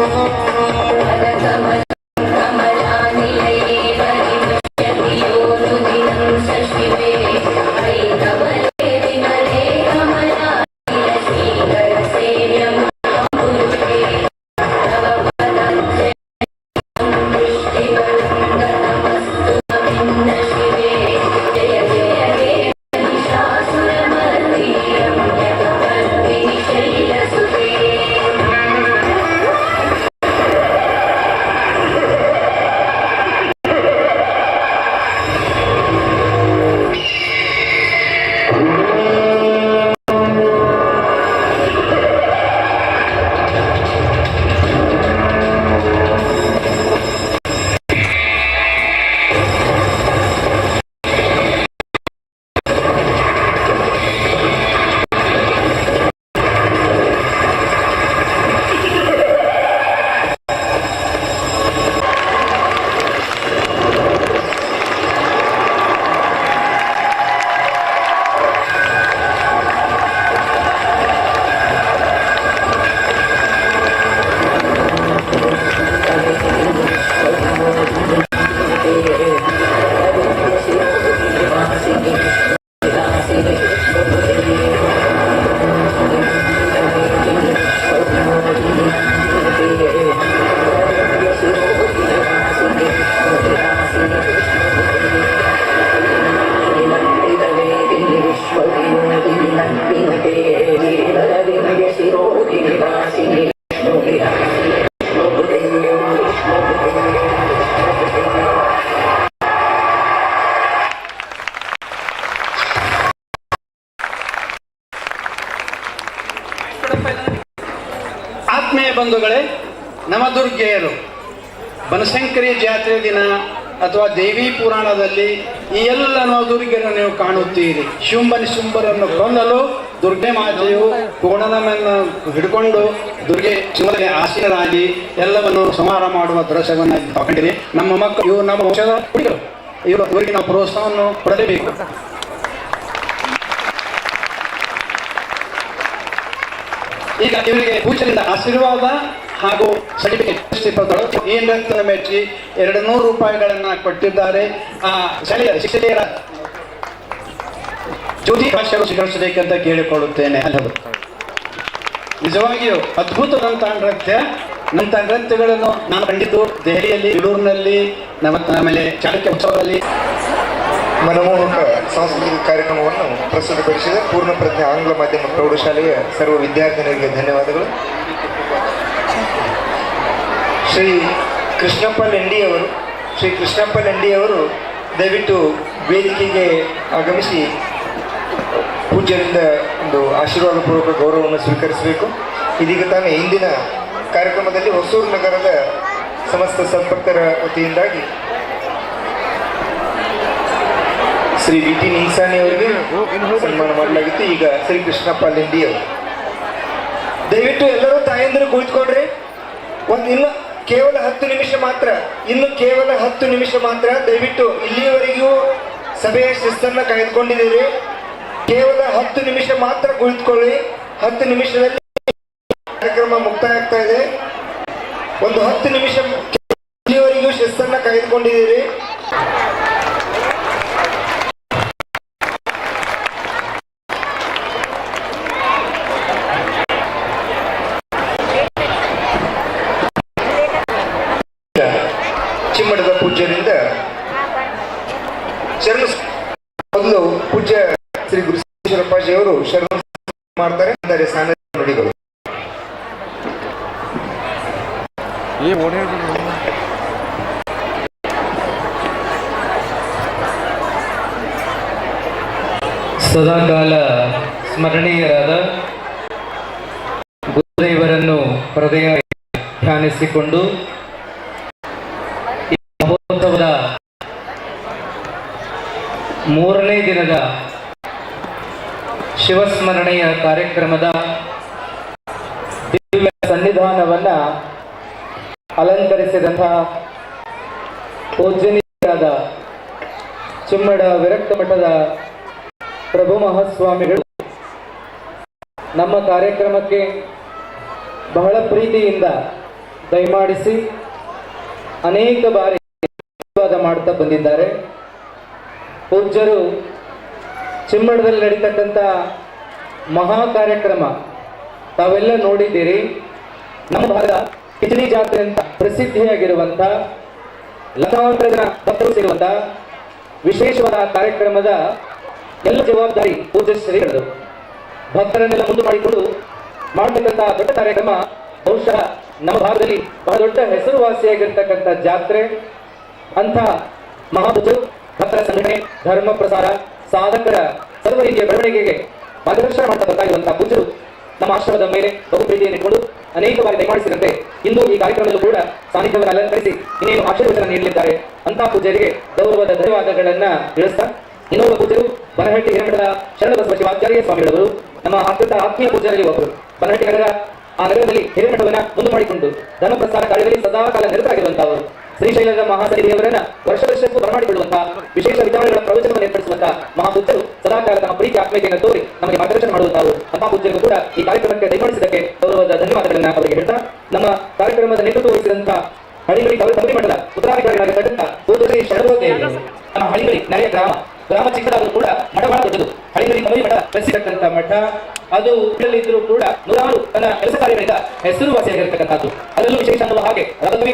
Oh, oh, oh. ಜಾತ್ರೆ ದಿನ ಅಥವಾ ದೇವಿ ಪುರಾಣದಲ್ಲಿ ಈ ಎಲ್ಲ ದುರ್ಗೆಯನ್ನು ನೀವು ಕಾಣುತ್ತೀರಿ. ಶುಂಭನ ಶುಂಭರನ್ನು ಕೊಂದಲು ದುರ್ಗೆ ಮಾತೆಯು ಕೋಣನನ್ನು ಹಿಡ್ಕೊಂಡು ದುರ್ಗೆ ಶಿವನಿಗೆ ಆಸೀನರಾಗಿ ಎಲ್ಲವನ್ನು ಸಂಹಾರ ಮಾಡುವ ದೃಶ್ಯವನ್ನು ಕಂಡಿರಿ. ನಮ್ಮ ಮಕ್ಕಳು, ಇವರು ನಮ್ಮ ವಂಶದ ಇವರು ಇವರಿಗೆ ನಾವು ಪ್ರೋತ್ಸಾಹವನ್ನು ಕೊಡಲೇಬೇಕು ಈಗ ಇವರಿಗೆ ಪೂಜೆಯಿಂದ ಆಶೀರ್ವಾದ ಹಾಗೂ ಸರ್ಟಿಫಿಕೇಟ್ ನಿರಂತರ ಮೆಚ್ಚಿ ಎರಡು ನೂರು ರೂಪಾಯಿಗಳನ್ನು ಕೊಟ್ಟಿದ್ದಾರೆ. ಆ ಸ್ಥಳೀಯ ಶಿಕ್ಷಕಿಯರ ಜ್ಯೋತಿ ಭಾಷೆಗಳು ಸ್ವೀಕರಿಸಬೇಕಂತ ಕೇಳಿಕೊಳ್ಳುತ್ತೇನೆ. ಅಲ್ಲದು ನಿಜವಾಗಿಯೂ ಅದ್ಭುತದಂತಹ ನೃತ್ಯ ನಂತ ನೃತ್ಯಗಳನ್ನು ನಾನು ಕಂಡಿದ್ದು ದೆಹಲಿಯಲ್ಲಿ ಬಿಡೂರಿನಲ್ಲಿ ನಮ್ಮ ಆಮೇಲೆ ಚಾಲುಕ್ಯ ಉತ್ಸವದಲ್ಲಿ. ಮನಮೋಹಕ ಸಾಂಸ್ಕೃತಿಕ ಕಾರ್ಯಕ್ರಮವನ್ನು ಪ್ರಸ್ತುತಪಡಿಸಿದ ಪೂರ್ಣ ಪ್ರಜ್ಞೆ ಆಂಗ್ಲ ಮಾಧ್ಯಮ ಪ್ರೌಢಶಾಲೆಯ ಸರ್ವ ವಿದ್ಯಾರ್ಥಿನಿಯರಿಗೆ ಧನ್ಯವಾದಗಳು. ಶ್ರೀ ಕೃಷ್ಣಪ್ಪ ಲೆಂಡಿ ಅವರು ಶ್ರೀ ಕೃಷ್ಣಪ್ಪ ಲೆಂಡಿ ಅವರು ದಯವಿಟ್ಟು ವೇದಿಕೆಗೆ ಆಗಮಿಸಿ ಪೂಜ್ಯರಿಂದ ಒಂದು ಆಶೀರ್ವಾದ ಪೂರ್ವಕ ಗೌರವವನ್ನು ಸ್ವೀಕರಿಸಬೇಕು. ಇದೀಗ ತಾನೇ ಇಂದಿನ ಕಾರ್ಯಕ್ರಮದಲ್ಲಿ ಹೊಸೂರು ನಗರದ ಸಮಸ್ತ ಸಂಪರ್ಕರ ವತಿಯಿಂದಾಗಿ ಶ್ರೀ ವಿ ಟಿ ಅವರಿಗೆ ಸನ್ಮಾನ ಮಾಡಲಾಗಿತ್ತು. ಈಗ ಶ್ರೀ ಕೃಷ್ಣಪ್ಪ ಲೆಂಡಿ ಅವರು ದಯವಿಟ್ಟು ಎಲ್ಲರೂ ತಾಯಂದಿರು ಕುಳಿತುಕೊಂಡ್ರಿ ಒಂದು ಇನ್ನು ಕೇವಲ ಹತ್ತು ನಿಮಿಷ ಮಾತ್ರ. ಇನ್ನು ಕೇವಲ ಹತ್ತು ನಿಮಿಷ ಮಾತ್ರ. ದಯವಿಟ್ಟು ಇಲ್ಲಿಯವರೆಗೂ ಸಭೆಯ ಶಿಸ್ತನ್ನು ಕಾಯ್ದುಕೊಂಡಿದ್ದೀರಿ. ಕೇವಲ ಹತ್ತು ನಿಮಿಷ ಮಾತ್ರ ಕುಳಿತುಕೊಳ್ಳಿ. ಹತ್ತು ನಿಮಿಷದಲ್ಲಿ ಕಾರ್ಯಕ್ರಮ ಮುಕ್ತಾಯ ಆಗ್ತಾ ಇದೆ. ಒಂದು ಹತ್ತು ನಿಮಿಷ ಇಲ್ಲಿಯವರೆಗೂ ಶಿಸ್ತನ್ನು ಕಾಯ್ದುಕೊಂಡಿದ್ದೀರಿ. ಚಿಮ್ಮಡದ ಪೂಜ್ಯರಿಂದ ಶರಣ ಮೊದಲು ಪೂಜ್ಯ ಶ್ರೀ ಗುರುಶೇಶ್ವರಪ್ಪಾಜಿ ಅವರು ಶರಣ ಮಾಡ್ತಾರೆ ಅಂದರೆ ಸಾನ್ನಿಧ್ಯ ನುಡಿಗಳು. ಸದಾಕಾಲ ಸ್ಮರಣೀಯರಾದ ಗುರುದೇವರನ್ನು ಹೃದಯ ಧ್ಯಾನಿಸಿಕೊಂಡು ಈ ಮಹೋತ್ಸವದ ಮೂರನೇ ದಿನದ ಶಿವಸ್ಮರಣೆಯ ಕಾರ್ಯಕ್ರಮದ ದಿವ್ಯ ಸನ್ನಿಧಾನವನ್ನ ಅಲಂಕರಿಸಿದಂತಹ ಪೂಜನೀಯರಾದ ಚಿಮ್ಮಡ ವಿರಕ್ತ ಮಠದ ಪ್ರಭು ಮಹಾಸ್ವಾಮಿಗಳು, ನಮ್ಮ ಕಾರ್ಯಕ್ರಮಕ್ಕೆ ಬಹಳ ಪ್ರೀತಿಯಿಂದ ದಯಮಾಡಿಸಿ ಅನೇಕ ಬಾರಿ ಆಶೀರ್ವಾದ ಮಾಡ್ತಾ ಬಂದಿದ್ದಾರೆ. ಪೂಜ್ಯರು ಚಿಮ್ಮಡದಲ್ಲಿ ನಡೀತಕ್ಕಂಥ ಮಹಾ ಕಾರ್ಯಕ್ರಮ ತಾವೆಲ್ಲ ನೋಡಿದ್ದೀರಿ. ನಮ್ಮ ಭಾಗ ಕಿಚಡಿ ಜಾತ್ರೆ ಅಂತ ಪ್ರಸಿದ್ಧಿಯಾಗಿರುವಂಥ ಲಕ್ಷಾಂತರ ವಿಶೇಷವಾದ ಕಾರ್ಯಕ್ರಮದ ಎಲ್ಲ ಜವಾಬ್ದಾರಿ ಪೂಜ್ಯ ಶ್ರೀಗಳದು. ಭಕ್ತರನ್ನೆಲ್ಲ ಮುಂದೆ ಮಾಡಿಕೊಂಡು ಮಾಡತಕ್ಕಂಥ ದೊಡ್ಡ ಕಾರ್ಯಕ್ರಮ ಬಹುಶಃ ನಮ್ಮ ಭಾಗದಲ್ಲಿ ಬಹಳ ದೊಡ್ಡ ಹೆಸರುವಾಸಿಯಾಗಿರ್ತಕ್ಕಂಥ ಜಾತ್ರೆ. ಅಂಥ ಮಹಾಪುಜರು ಭಕ್ತರ ಸಂಘಟನೆ, ಧರ್ಮ ಪ್ರಸಾರ, ಸಾಧಕರ ಸರ್ವ ರೀತಿಯ ಬೆಳವಣಿಗೆಗೆ ಮಾರ್ಗದರ್ಶನ ಮಾಡ್ತಾ ಬರ್ತಾ ಇರುವಂತಹ ನಮ್ಮ ಆಶ್ರಮದ ಮೇಲೆ ಬಹು ಪ್ರೀತಿಯನ್ನು ಅನೇಕ ಬಾರಿ ದಯಮಾಡಿಸಿದಂತೆ ಇಂದು ಈ ಕಾರ್ಯಕ್ರಮದಲ್ಲೂ ಕೂಡ ಸಾನ್ನಿಧ್ಯವನ್ನು ಅಲಂಕರಿಸಿ ಇನ್ನೇನು ಆಶೀರ್ವಚನ ನೀಡಲಿದ್ದಾರೆ ಅಂತಹ ಪೂಜರಿಗೆ ಗೌರವದ ಧನ್ಯವಾದಗಳನ್ನ ತಿಳಿಸ್ತಾ, ಇನ್ನೊಬ್ಬ ಪೂಜರು ಬನಹಟ್ಟಿ ಹಿರಮಠದ ಶರಣಬಸವ ಶಿವಾಚಾರ್ಯ ಸ್ವಾಮಿಗಳವರು, ನಮ್ಮ ಅತ್ಯಂತ ಆತ್ಮೀಯ ಪೂಜಾರಿ ಒಬ್ಬರು. ಬನಹಟ್ಟಿ ನಗರ, ಆ ನಗರದಲ್ಲಿ ಹಿರೇಮಠವನ್ನ ಮುಂದೆ ಮಾಡಿಕೊಂಡು ಧನ ಪ್ರಸಾರ ಕಾರ್ಯದಲ್ಲಿ ಸದಾ ಕಾಲ ನಿರತರಾಗಿರುವಂತಹವರು. ಶ್ರೀಶೈಲದ ಮಹಾಸನ್ನಿಧಿಯವರನ್ನ ವರ್ಷ ವರ್ಷಕ್ಕೂ ಬರಮಾಡಿಕೊಳ್ಳುವಂತಹ ವಿಶೇಷ ವಿಚಾರಗಳ ಪ್ರವಚನವನ್ನು ಏರ್ಪಡಿಸುವಂತಹ ಮಹಾಪೂಜ್ಯರು ಸದಾಕಾಲ ತಮ್ಮ ಪ್ರೀತಿ ಆತ್ಮೀಯತೆಯನ್ನು ತೋರಿ ನಮಗೆ ಮಾರ್ಗದರ್ಶನ ಮಾಡುವಂತಹವರು ಮಹಾಪೂಜ್ಯರು ಕೂಡ ಈ ಕಾರ್ಯಕ್ರಮಕ್ಕೆ ಕೈಗೊಳಿಸಿದ್ದಕ್ಕೆ ಗೌರವದ ಧನ್ಯವಾದಗಳನ್ನ ಅವರಿಗೆ ಹೇಳ್ತಾ, ನಮ್ಮ ಕಾರ್ಯಕ್ರಮದ ನೇತೃತ್ವ ವಹಿಸಿದಂತಹ ಹಳಿಗಳಿ ಕಬರಿ ಮಠದ ಉತ್ತರಾಧಿಕಾರಿಗಳಾಗಿರ್ತಕ್ಕಂಥ ಪೂಜಾರಿ ಶರಣದೇವರು ನಮ್ಮ ಹಳಿಗಳಿ ನೆರೆಯ ಗ್ರಾಮ ಗ್ರಾಮ ಚಿಕ್ಕದಾದರೂ ಕೂಡ ಮಠ ಬಹಳ ದೊಡ್ಡದು. ಹಳಿಗಳಿ ಕಬರಿ ಮಠ ಮಠ. ಅದು ಇದ್ರೂ ಕೂಡ ನೂರಾರು ತನ್ನ ಕೆಲಸ ಕಾರ್ಯಗಳಿಂದ ಹೆಸರುವಾಸಿಯಾಗಿರ್ತಕ್ಕಂಥದ್ದು. ಅದರಲ್ಲೂ ವಿಶೇಷ ಅನ್ನುವ ಹಾಗೆ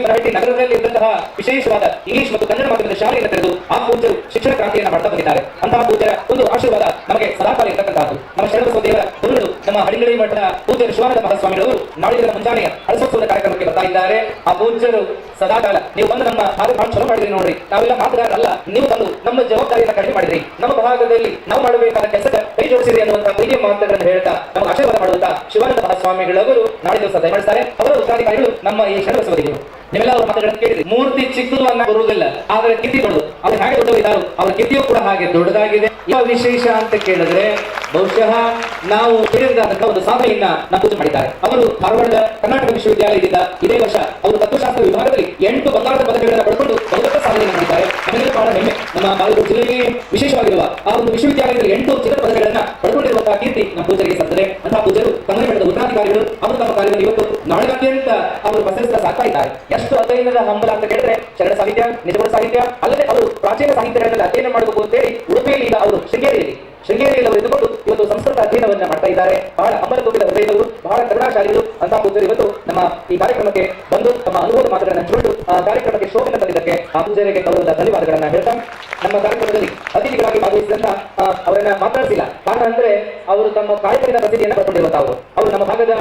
ಬರಹಟ್ಟಿ ನಗರದಲ್ಲಿ ಇದ್ದಂತಹ ವಿಶೇಷವಾದ ಇಂಗ್ಲಿಷ್ ಮತ್ತು ಕನ್ನಡ ಮಾಧ್ಯಮದ ಶಾಲೆಯನ್ನು ತೆರೆದು ಆ ಪೂಜರು ಶಿಕ್ಷಣ ಕ್ರಾಂತಿಯನ್ನು ಮಾಡ್ತಾ ಬಂದಿದ್ದಾರೆ. ಅಂತಹ ಪೂಜ್ಯರ ಒಂದು ಆಶೀರ್ವಾದ ನಮಗೆ ಸದಾಕಾಲ ಇರತಕ್ಕಂಥದ್ದು. ನಮ್ಮ ಶರಣಬಸವ ದೇವರ ಗುರುಗಳು ನಮ್ಮ ಹಳ್ಳಿಗಳಿ ಮಠದ ಪೂಜ್ಯರು ಶಿವಾನಂದ ಮಹಾಸ್ವಾಮಿಗಳವರು ನಾಡಿನ ಮುಂಜಾನೆಯ ಹಳಸೋತ್ಸವದ ಕಾರ್ಯಕ್ರಮಕ್ಕೆ ಬರ್ತಾ ಇದ್ದಾರೆ. ಆ ಪೂಜ್ಯರು ಸದಾಕಾಲ ನೀವು ಬಂದು ನಮ್ಮ ಭಾಗ ಚಲೋ ಮಾಡಿದ್ರಿ ನೋಡ್ರಿ. ನಾವೆಲ್ಲ ಮಾತುಗಾರರಲ್ಲ. ನೀವು ತಂದು ನಮ್ಮ ಜವಾಬ್ದಾರಿಯನ್ನು ಕಡಿಮೆ ಮಾಡಿದ್ರಿ. ನಮ್ಮ ಭಾಗದಲ್ಲಿ ನಾವು ಮಾಡಬೇಕಾದ ಕೆಲಸಕ್ಕೆ ಕೈ ಅನ್ನುವಂತಹ ಅನ್ನುವಂತ ಪ್ರೀತಿಯ ಮಾತುಗಳನ್ನು ಹೇಳ್ತಾ ನಮಗೆ ಆಶೀರ್ವಾದ ಮಾಡುವಂತಹ ಶಿವಾನಂದ ಮಹಾಸ್ವಾಮಿಗಳವರು ನಾಳೆ ದಿವಸ ದಯಮಾಡಿಸ್ತಾರೆ ಅವರ ಉತ್ತರಾಧಿಕಾರಿಗಳು ನಮ್ಮ ಈ ಶರಣಬಸವರಿಗಳು ನೀವೆಲ್ಲ ಅವರ ಮಾತುಗಳನ್ನು ಕೇಳಿದ್ರಿ ಮೂರ್ತಿ ಚಿಕ್ಕದು ಅನ್ನ ಬರುವುದಿಲ್ಲ. ಆದರೆ ಕೀರ್ತಿ ದೊಡ್ಡದು ಅವ್ರು ಹೇಗೆ ದೊಡ್ಡವರು ಇದ್ದಾರೋ ಅವರ ಕೀರ್ತಿಯೂ ಕೂಡ ಹಾಗೆ ದೊಡ್ಡದಾಗಿದೆ. ಯಾವ ವಿಶೇಷ ಅಂತ ಕೇಳಿದ್ರೆ, ಬಹುಶಃ ನಾವು ಕೇಳಿದಂತಹ ಒಂದು ಸಾಧನೆಯನ್ನ ನಮ್ಮ ಮಾಡಿದ್ದಾರೆ. ಅವರು ಧಾರವಾಡದ ಕರ್ನಾಟಕ ವಿಶ್ವವಿದ್ಯಾಲಯದಿಂದ ಇದೇ ವರ್ಷ ಅವರು ತತ್ವಶಾಸ್ತ್ರ ವಿಭಾಗದಲ್ಲಿ ಎಂಟು ಬಂಗಾರದ ಪದಕಗಳನ್ನು ಸಾಧನೆಯನ್ನು ನಮಗೆ ಬಹಳ ಹೆಮ್ಮೆ ನಮ್ಮ ಬಾಗಲಕೋಟೆ ಜಿಲ್ಲೆಗೆ ವಿಶೇಷವಾಗಿರುವ ಆ ಒಂದು ವಿಶ್ವವಿದ್ಯಾಲಯದಲ್ಲಿ ಎಂಟು ಚಿನ್ನದ ಪದಗಳನ್ನು ಪಡೆದುಕೊಂಡಿರುವಂತಹ ಕೀರ್ತಿ ನಮ್ಮ ಪೂಜರಿಗೆ ಸತ್ತದೆ ಅಂತಹ ಪೂಜರು ಮಠದ ಉತ್ತರಾಧಿಕಾರಿಗಳು ಅವರು ತಮ್ಮ ಕಾರ್ಯದಲ್ಲಿ ಇವತ್ತು ನಾಡಿನಾದ್ಯಂತ ಅವರು ಪ್ರಶಸ್ತ ಸಾಕ್ತಾ ಇದ್ದಾರೆ. ಎಷ್ಟು ಅಧ್ಯಯನದ ಹಂಬಲ ಅಂತ ಕೇಳಿದ್ರೆ ಶರಣ ಸಾಹಿತ್ಯ ನಿಜವಾದ ಸಾಹಿತ್ಯ, ಅಲ್ಲದೆ ಅವರು ಪ್ರಾಚೀನ ಸಾಹಿತ್ಯಗಳನ್ನ ಅಧ್ಯಯನ ಮಾಡಬೇಕು ಅಂತೇಳಿ ಉಡುಪಿಯಲ್ಲಿ ಈಗ ಅವರು ಶೃಂಗೇರಿಯಲ್ಲಿ ಶೃಂಗೇರಿಯಲ್ಲಿ ಅವರು ಇದ್ದುಕೊಂಡು ಇವತ್ತು ಸಂಸ್ಕೃತ ಅಧ್ಯಯನವನ್ನ ಮಾಡ್ತಾ ಇದ್ದಾರೆ. ಬಹಳ ಅಮರ ತುಂಬಿದ ಹೃದಯದವರು, ಬಹಳ ಕರುಣಾಶಾಲಿಗಳು ಅಂತ ಪೂಜರು ಇವತ್ತು ನಮ್ಮ ಈ ಕಾರ್ಯಕ್ರಮಕ್ಕೆ ಬಂದು ತಮ್ಮ ಅನುಭವದ ಮಾತುಗಳನ್ನು ಹಂಚಿಕೊಂಡು ಆ ಆ ಪೂಜಾರಿಗೆ ಗೌರವದ ಧನ್ಯವಾದಗಳನ್ನ ಹೇಳ್ತಾ ನಮ್ಮ ಕಾರ್ಯಕ್ರಮದಲ್ಲಿ ಅತಿಥಿಗಳಾಗಿ ಭಾಗವಹಿಸಿದಂತ ಅವರನ್ನ ಮಾತಾಡಿಸಿಲ್ಲ ಕಾರಣ ಅಂದ್ರೆ ಅವರು ತಮ್ಮ ಕಾರ್ಯಕ್ರಮದ ಪ್ರಸಿದ್ಧಿಯನ್ನು ಪಡ್ಕೊಂಡಿರುವಂತಹ ಅವರು. ನಮ್ಮ ಭಾಗದ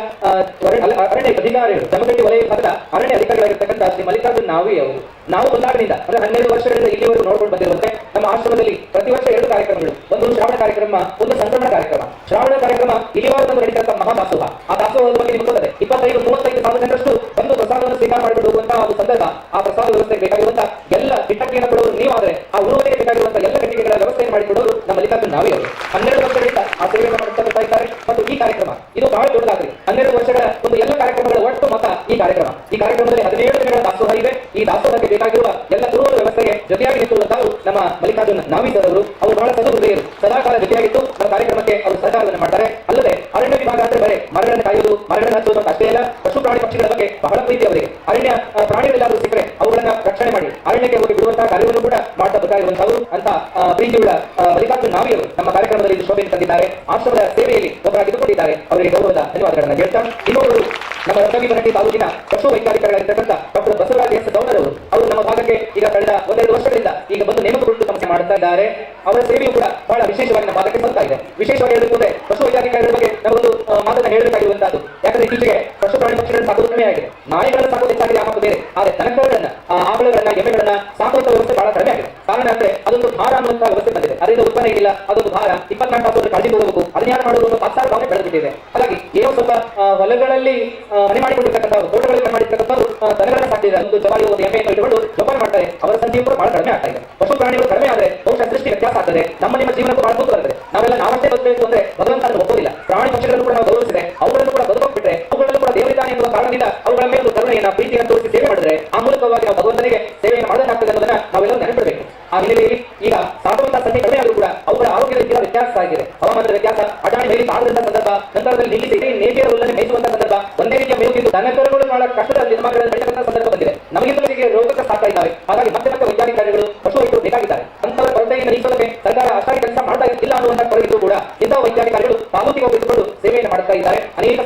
ಅರಣ್ಯ ಅಧಿಕಾರಿಗಳು. ಜಮಖಂಡಿ ವಲಯ ಭಾಗದ ಅರಣ್ಯ ಅಧಿಕಾರಿಗಳಾಗಿರ್ತಕ್ಕಂಥ ಶ್ರೀ ಮಲ್ಲಿಕಾರ್ಜುನ್ ನಾವೇ ಅವರು. ನಾವು ಬಂದಾಗಿನಿಂದ ಅಂದ್ರೆ ಹನ್ನೆರಡು ವರ್ಷಗಳಿಂದ ಇಲ್ಲಿವರೆಗೂ ನೋಡ್ಕೊಂಡು ಬಂದಿರುವಂತೆ ನಮ್ಮ ಆಶ್ರಮದಲ್ಲಿ ಪ್ರತಿ ವರ್ಷ ಎರಡು ಕಾರ್ಯಕ್ರಮಗಳು. ಒಂದು ಶ್ರಾವಣ ಕಾರ್ಯಕ್ರಮ, ಒಂದು ಸಂಕ್ರಮಣ ಕಾರ್ಯಕ್ರಮ. ಶ್ರಾವಣ ಕಾರ್ಯಕ್ರಮ ಇಲ್ಲಿವರೆಗೂ ನಡೀತಕ್ಕಂಥ ಮಹಾದಾಸೋಹ ಆ ದಾಸೋಹದ ಬಗ್ಗೆ ನಿಮ್ಗೆ ಗೊತ್ತದೆ. ಇಪ್ಪತ್ತೈದು ಮೂವತ್ತೈದು ಸಾವಿರ ಜನರಷ್ಟು ಬಂದು ಪ್ರಸಾದವನ್ನು ಸ್ವೀಕಾರ ಮಾಡಿಕೊಂಡು ಹೋಗುವಂತಹ ಒಂದು ಸಂದರ್ಭ ಆ ಪ್ರಸಾದ ವ್ಯವಸ್ಥೆಗೆ ಬೇಕಾಗಿರುವಂತಹ ಎಲ್ಲ ಕಿಟ್ಟಕ್ಕಿಯನ್ನು ಕೊಡೋರು ನೀವಾದರೆ ಆ ಉಳುವರಿಗೆ ಬೇಕಾಗಿರುವಂತಹ ಎಲ್ಲ ಕಟ್ಟಿಗೆಗಳ ವ್ಯವಸ್ಥೆಯನ್ನು ಮಾಡಿಕೊಡೋರು ನಮ್ಮ ಮಲ್ಲಿಕಾರ್ಜುನ್ ನಾವೇ ಅವರು ಹನ್ನೆರಡು ವರ್ಷಗಳಿಂದ ಆ ಸೇವೆಯನ್ನು ಮಾಡುತ್ತಾ ಬರ್ತಾ ಇದ್ದಾರೆ ಮತ್ತು ಈ ಕಾರ್ಯಕ್ರಮ, ಇದು ಬಹಳ ದೊಡ್ಡದಾಗಲಿ. ಹನ್ನೆರಡು ವರ್ಷಗಳ ಒಂದು ಎಲ್ಲ ಕಾರ್ಯಕ್ರಮಗಳ ಒಟ್ಟು ಮತ ಈ ಕಾರ್ಯಕ್ರಮ. ಈ ಕಾರ್ಯಕ್ರಮದಲ್ಲಿ ಹದಿನೇಳು ದಿನಗಳ ದಾಸೋಹ ಇದೆ ಈ ದಾಸೋಹಕ್ಕೆ ಬೇಕಾಗಿರುವ ಎಲ್ಲ ತುರುವರ ವ್ಯವಸ್ಥೆಗೆ ಜೊತೆಯಾಗಿ ನಿಂತುವಂತಹ ನಮ್ಮ ಮಲ್ಲಿಕಾರ್ಜುನ್ ನಾವಿ ಸರ್ ಅವರು ಅವರು ಬಹಳ ಸದು ಹೃದಯರು ಸದಾಕಾಲ ಜೊತೆಯಾಗಿತ್ತು ನಮ್ಮ ಕಾರ್ಯಕ್ರಮಕ್ಕೆ ಅವರು ಸಹಕಾರವನ್ನು ಮಾಡ್ತಾರೆ. ಅಲ್ಲದೆ ಅರಣ್ಯ ವಿಭಾಗ ಅಂದ್ರೆ ಬರೇ ಮರಗಳನ್ನು ಕಾಯುವುದು ಮರಗಳನ್ನು ಹಚ್ಚುವುದು ಅಷ್ಟೇ ಅಲ್ಲ, ಪಶು ಪ್ರಾಣಿ ಪಕ್ಷಿಗಳ ಬಗ್ಗೆ ಬಹಳ ಪ್ರೀತಿ ಅವರಿಗೆ. ಅರಣ್ಯ ಪ್ರಾಣಿಗಳೆಲ್ಲಾದರೂ ಸಿಕ್ಕರೆ ಅವುಗಳನ್ನ ರಕ್ಷಣೆ ಮಾಡಿ, ಅರಣ್ಯಕ್ಕೆ ಹೋಗಿ ಬಿಡುವಂತಹ ಕಾರ್ಯವನ್ನು ಕೂಡ ಮಾಡ್ತಾ ಬರ್ತಾ ಅಂತ ಪ್ರೀತಿಯುಳ್ಳ ಆ, ಮಲ್ಲಿಕಾರ್ಜುನ್ ನಾವಿಯವರು ನಮ್ಮ ಕಾರ್ಯಕ್ರಮದಲ್ಲಿ ಇದು ಶೋಭೆಯನ್ನು ತಂದಿದ್ದಾರೆ. ಆಶ್ರಮದ ಸೇವೆಯಲ್ಲಿ ಒಬ್ಬರಾಗಿದ್ದುಕೊಂಡಿದ್ದಾರೆ. ಅವರಿಗೆ ಗೌರವದ ಧನ್ಯವಾದಗಳನ್ನು ಹೇಳ್ತಾ ಇನ್ನೊಬ್ಬರು ನಮ್ಮ ರತ್ನಗಿರಿ ತಾಲೂಕಿನ ಪಶು ವೈಜ್ಞಾನಿಕರಾಗಿರ್ತಕ್ಕಂಥ ಡಾಕ್ಟರ್ ಬಸವರಾಜ್ ಎಸ್ ಗೌಡರವರು. ಅವರು ನಮ್ಮ ಭಾಗಕ್ಕೆ ಈಗ ಕಳೆದ ಒಂದೆರಡು ವರ್ಷಗಳಿಂದ ಈಗ ಬಂದು ನೇಮಕಗೊಂಡು ಸಮಸ್ಯೆ ಮಾಡ್ತಾ ಇದ್ದಾರೆ. ಅವರ ಸೇವೆಯು ಕೂಡ ಬಹಳ ವಿಶೇಷವಾಗಿ ನಮ್ಮ ಭಾಗಕ್ಕೆ ಬರ್ತಾ ಇದೆ. ವಿಶೇಷವಾಗಿ ಪಶು ವೈಜ್ಞಾನಿಕರ ಬಗ್ಗೆ ನಾವೊಂದು ಆ, ಮಾತನ್ನ ಹೇಳಬೇಕಾಗಿರುವಂತಹದ್ದು ಯಾಕಂದ್ರೆ ಇತ್ತೀಚೆಗೆ ಪಶು ಪ್ರಾಣಿ ಪಕ್ಷಿಗಳನ್ನು ಸಾಕೋದು ಕಡಿಮೆ ಆಗಿದೆ ನಾಯಿಗಳನ್ನು ಸಾಕೋದು ಹೆಚ್ಚಾಗಿದೆ ಆ ಮಾತು ಬೇರೆ ಆದರೆ ದನಕರುಗಳನ್ನ ಆ, ಆಕಳುಗಳನ್ನ ಎಮ್ಮೆಗಳನ್ನ ಸಾಕುವಂತ ವ್ಯವಸ್ಥೆ ಬಹಳ ಕಡಿಮೆ ಆಗಿದೆ ಕಾರಣ ಅಂದ್ರೆ ಅದೊಂದು ಭಾರ ಅನ್ನುವಂತಹ ವ್ಯವಸ್ಥೆ ಬಂದಿದೆ ಅದರಿಂದ ಉತ್ಪನ್ನ ಇಲ್ಲ ಅದೊಂದು ಭಾರ ಇಪ್ಪತ್ನಾಲ್ಕು ತಾಸು ಕಾಳಜಿ ತಗೋಬೇಕು ಅದನ್ನ ಮಾಡುವುದು ಒಂದು ತಾತ್ಸಾರ ಭಾವನೆ ಬೆಳೆದುಬಿಟ್ಟಿದೆ ಹಾಗಾಗಿ ಏನೋ ಸ್ವಲ್ಪ ಆ, ಹೊಲಗಳಲ್ಲಿ ಆ, ಮನೆ ಮಾಡಿಕೊಂಡಿರ್ತಕ್ಕಂಥವ್ರು ತೋಟಗಳಲ್ಲಿ ಮನೆ ಮಾಡಿರ್ತಕ್ಕಂಥವ್ರು ಆ, ದನಗಳನ್ನ ಸಾಕ್ತಿದ್ದಾರೆ ಒಂದು ಜವಾರಿ ಒಂದು ಎಮ್ಮೆಯನ್ನು ಇಟ್ಟುಕೊಂಡು ಜೋಪಾನ ಮಾಡ್ತಾರೆ ಅವರ ಸಂಖ್ಯೆಯು ಕೂಡ ಬಹಳ ಕಡಿಮೆ ಆಗ್ತಾ ಇದೆ ಪಶು ಪ್ರಾಣಿಗಳು ಕಡಿಮೆ ಆದ್ರೆ ಬಹುಶಃ ಸೃಷ್ಟಿ ವ್ಯತ್ಯಾಸ ಆಗ್ತದೆ. ನಮ್ಮ ನಿಮ್ಮ ಜೀವನಕ್ಕೂ ಬಹಳ ಬರ್ತದೆ ನಾವೆಲ್ಲ ನಾವಷ್ಟೇ ಬದುಕಬೇಕು ಅಂದ್ರೆ ಭಗವಂತ ಅದನ್ನು ಒಪ್ಪೋದಿಲ್ಲ ಪ್ರಾಣಿ ಪಕ್ಷಿಗಳನ್ನು ಕೂಡ ನಾವು ಗೌರವಿಸಿದ್ರೆ ಅವುಗಳನ್ನು ಕೂಡ ಬದುಕೋಗ್ಬಿಟ್ರೆ ಅವುಗಳನ್ನು ಕೂಡ ದೇವರಿದ್ದಾನೆ ಎನ್ನುವ ಕಾರಣದಿಂದ ಅವುಗಳ ಮೇಲೆ ಕರುಣೆಯನ್ನ, ಪ್ರೀತಿಯನ್ನು ತೋರಿಸಿ ಸೇವೆ ಮಾಡಿದ್ರೆ ಆ ಮೂಲಕವಾಗಿ ನಾವು ಭಗವಂತನಿಗೆ ಸೇವೆಯನ್ನು ಮಾಡಬೇಕಾಗ್ತದೆ ಅನ್ನೋದನ್ನ ನಾವೆಲ್ಲರೂ ನೆನಪಿಡಬೇಕು ಆ ಹಿನ್ನೆಲೆಯಲ್ಲಿ ಈಗ ಸಾಕುವಂತಹ ಸಂಖ್ಯೆ ಕಡಿಮೆ ಆದರೂ ಕೂಡ ಅವುಗಳ ಆರೋಗ್ಯದ ತೀರಾ ವ್ಯತ್ಯಾಸ ಆಗಿದೆ ಹವಾಮಾನದ ವ್ಯತ್ಯಾಸ ಅಡಾಣಿ ಮೇಲೆ ಕಾಣದಂತಹ ಸಂದರ್ಭ ನಂತರದಲ್ಲಿ ನಿಲ್ಲಿಸಿ ನೇಗಿಯ ಹುಲ್ಲನ್ನು ಮೇಯಿಸುವಂತಹ ಸಂದರ್ಭ ಒಂದೇ ರೀತಿಯ ಮೇವು ತಿಂದು ದನಕರುಗಳು ಬಹಳ ಕಷ್ಟದಲ್ಲಿ ನಮ್ಮಗಳ ನಡೀತಕ್ಕಂಥ ಸಂದರ್ಭ ಬಂದಿದೆ ನಮಗಿಂತಲೂ ಹೀಗೆ ರೋಗಕ್ಕೆ ಸಾಕ್ತಾ ಇದ್ದಾವೆ ಹಾಗಾಗಿ ಮತ್ತೆ ಮತ್ತೆ ವೈಜ್ಞಾನಿಕಗಳು ಪಶು ವೈದ್ಯರು ಬೇಕಾಗಿದ್ದಾರೆ ಅಂತವರ ಕೊರತೆಯಿಂದ ನೀಗಿಸೋದಕ್ಕೆ ಸರ್ಕಾರ ಅಷ್ಟಾಗಿ ಕೆಲಸ ಮಾಡ್ತಾ ಇಲ್ಲ ಅನ್ನುವಂಥ ಕೊರಗಿದ್ರು ಕೂಡ ಇಂತಹ ವೈಜ್ಞಾನಿಕಗಳು ಹೋಗಿಸಿಕೊಂಡು ಸೇವೆಯನ್ನು ಮಾಡ್ತಾ ಇದ್ದಾರೆ. ಅನೇಕ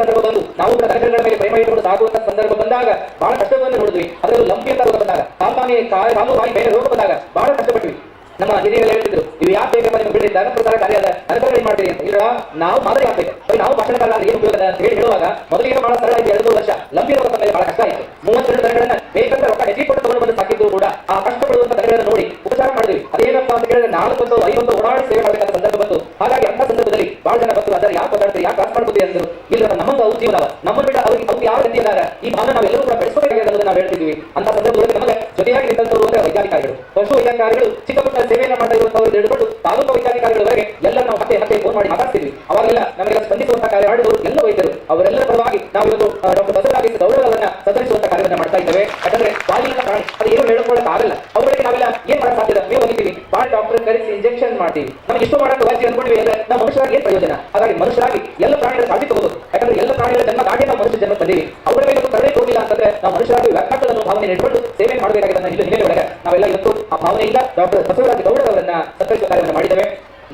ನಾವು ಕೂಡ ಮೇಲೆ ಪ್ರೇಮ ಇಟ್ಟುಕೊಂಡು ಸಾಗುವಂತ ಸಂದರ್ಭ ಬಂದಾಗ ಬಹಳ ಕಷ್ಟವನ್ನು ನೋಡಿದ್ವಿ. ಅದರಲ್ಲೂ ಲಂಪಿ ಅಂತ ರೋಗ ಬಂದಾಗ, ಸಾಮಾನ್ಯ ಕಾಲು ಬಾಯಿ ಬೇರೆ ರೋಗ ಬಂದಾಗ ಬಹಳ ಕಷ್ಟಪಟ್ವಿ. ನಮ್ಮ ಹಿರಿಯರು ಹೇಳ್ತಿದ್ರು ಇದು ಯಾಕೆ ಬೇಕಪ್ಪ ನಿಮ್ಗೆ ಬಿಡಿ ಪ್ರಕಾರ ಕಾರ್ಯ ಅದ ಅನುಕೂಲ ಏನ್ ಮಾಡ್ತೀರಿ ಅಂತ. ಇಲ್ಲ ನಾವು ಮಾದರಿ ಆಗ್ತೇವೆ ನಾವು ಭಾಷಣಕಾರ ಏನು ಉಪಯೋಗ ಅಂತ ಹೇಳಿ ಹೇಳುವಾಗ, ಮೊದಲಿಗೆ ಬಹಳ ಸರಳ ಆಯ್ತು ಎರಡು ಮೂರು ವರ್ಷ ಲಂಬಿ ರೋಗ ಬಂದ ಮೇಲೆ ಬಹಳ ಕಷ್ಟ ಆಯ್ತು ಮೂವತ್ತೆರಡು ದನಗಳನ್ನ ಬೇಕಂತ ರೊಕ್ಕ ಹೆಚ್ಚಿಗೆ ಕೊಟ್ಟು ತಗೊಂಡು ಬಂದು ಸಾಕಿದ್ದು ಕೂಡ ಆ ಕಷ್ಟಪಡುವಂತ ದನಗಳನ್ನು ನೋಡಿ ಉಪಚಾರ ಮಾಡಿದ್ವಿ ಅದೇನಪ್ಪ ಅಂತ ಹೇಳಿದ್ರೆ ನಾಲ್ಕು ಐವತ್ತು ಓಡಾಡಿ ಸೇವೆ ಮಾಡಬೇಕಾದ ಸಂದರ್ಭ ಬಂತು ಹಾಗಾಗಿ ಅಂತ ಸಂದರ್ಭದಲ್ಲಿ ಬಹಳ ಜನ ಬಂತು ಅದರ ಯಾಕೆ ಓಡಾಡ್ತೀರಿ ಯಾಕೆ ಕಾಸು ಮಾಡ್ಬೋದು ಅಂದ್ರು ಇಲ್ಲ ನಮ್ಮಂತ ಅವ್ರ ಜೀವನ ನಮ್ಮನ್ನ ಬಿಟ್ಟ ಅವ್ರಿಗೆ ಅವ್ರು ಯಾವ ರೀತಿ ಇದ್ದಾರೆ ಈ ಭಾವನೆ ನಾವೆಲ್ಲರೂ ಕೂಡ ಬೆಳೆಸಬೇಕಾಗಿದೆ ನಾವು ಹೇಳ್ತಿದ್ವಿ ಅಂತ ಸಂದರ್ಭದಲ್ಲಿ ನಮಗೆ ಜೊತೆಯಾಗಿ ನಿಂತವರು ಅಂದ್ರೆ ವೈದ್ಯಾಧಿಕಾರಿಗಳು ಪಶು ವೈದ್ಯಾಧಿಕಾರಿಗಳು ಚಿಕ್ಕ ಪುಟ್ಟ ಸೇವೆಯನ್ನು ಮಾಡ್ತಾ ಇರುವಂತವರು ಹಿಡಿದುಕೊಂಡು ತಾಲೂಕು ವೈದ್ಯಾಧಿಕಾರಿಗಳವರೆಗೆ ಎಲ್ಲ ನಾವು ಮತ್ತೆ ಮತ್ತೆ ಫೋನ್ ಮಾಡಿ ಮಾತಾಡ್ತಿದ್ವಿ ಅವಾಗೆಲ್ಲ ನಮಗೆ ಸ್ಪಂದಿಸುವಂತ ಕಾರ್ಯ ಮಾಡಿದವರು ಎಲ್ಲ ವೈದ್ಯರು. ಅವರೆಲ್ಲರ ಪರವಾಗಿ ನಾವು ಇವತ್ತು ಡಾಕ್ಟರ್ ಬಸವರಾಜ್ ಗೌರವವನ್ನ ಸದರಿಸುವಂತ ಕಾರ್ಯವನ್ನು ಮಾಡ್ತಾ ಇದ್ದೇವೆ. ಯಾಕಂದ್ರೆ ಬಾಲಿನ ಪ್ರಾಣಿ. ಅದು ಏನು ಹೇಳ್ಕೊಳ್ಳಕ್ ಆಗಲ್ಲ. ಅವರಿಗೆ ನಾವೆಲ್ಲ ಏನ್ ಮಾಡಕ್ ಸಾಧ್ಯ ನೀವು ಹೋಗಿದ್ದೀವಿ ಬಾಳ ಡಾಕ್ಟರ್ ಕರೆಸಿ ಇಂಜೆಕ್ಷನ್ ಮಾಡ್ತೀವಿ. ನಮಗೆ ಇಷ್ಟು ಮಾಡಕ್ಕೆ ವೈದ್ಯ ಅನ್ಕೊಂಡಿವಿ ಅಂದ್ರೆ ನಾವು ಮನುಷ್ಯರಾಗಿ ಏನ್ ಪ್ರಯೋಜನ ಹಾಗಾಗಿ ಮನುಷ್ಯರಾಗಿ ಎಲ್ಲ ಪ್ರಾಣಿಗಳ ಕಾಳಜಿ ತಗೋದು ಯಾಕಂದ್ರೆ ಎಲ್ಲ ಪ್ರಾಣಿಗಳ ಜನ್ಮ ದಾಟಿ ನಾವು ಮನುಷ್ಯ ಜನ್ಮ ಬಂದೀವಿ ಅವರ ಮೇಲೆ ಒಂದು ಕರುಣೆ ಹೋಗಿಲ್ಲ ಅಂತಂದ್ರೆ ನಾವು ಮನುಷ್ಯರಾಗಿ ವ್ಯಕ್ತ ಅನ್ನೋ ಭಾವನೆ ಇಟ್ಕೊಂಡು ಸೇವೆ ಮಾಡಬೇಕಾಗಿದೆ ಅನ್ನೋ ಹಿನ್ನೆಲೆ ಒಳಗೆ ನಾವೆಲ್ಲ ಇವತ್ತು ಆ ಭಾವನೆಯಿಂದ ಡಾಕ್ಟರ್ ಬಸವರಾಜ ಗೌಡರವರನ್ನ ಸತ್ಕರಿಸುವ ಕಾರ್ಯವನ್ನು ಮಾಡಿದ್ದೇವೆ.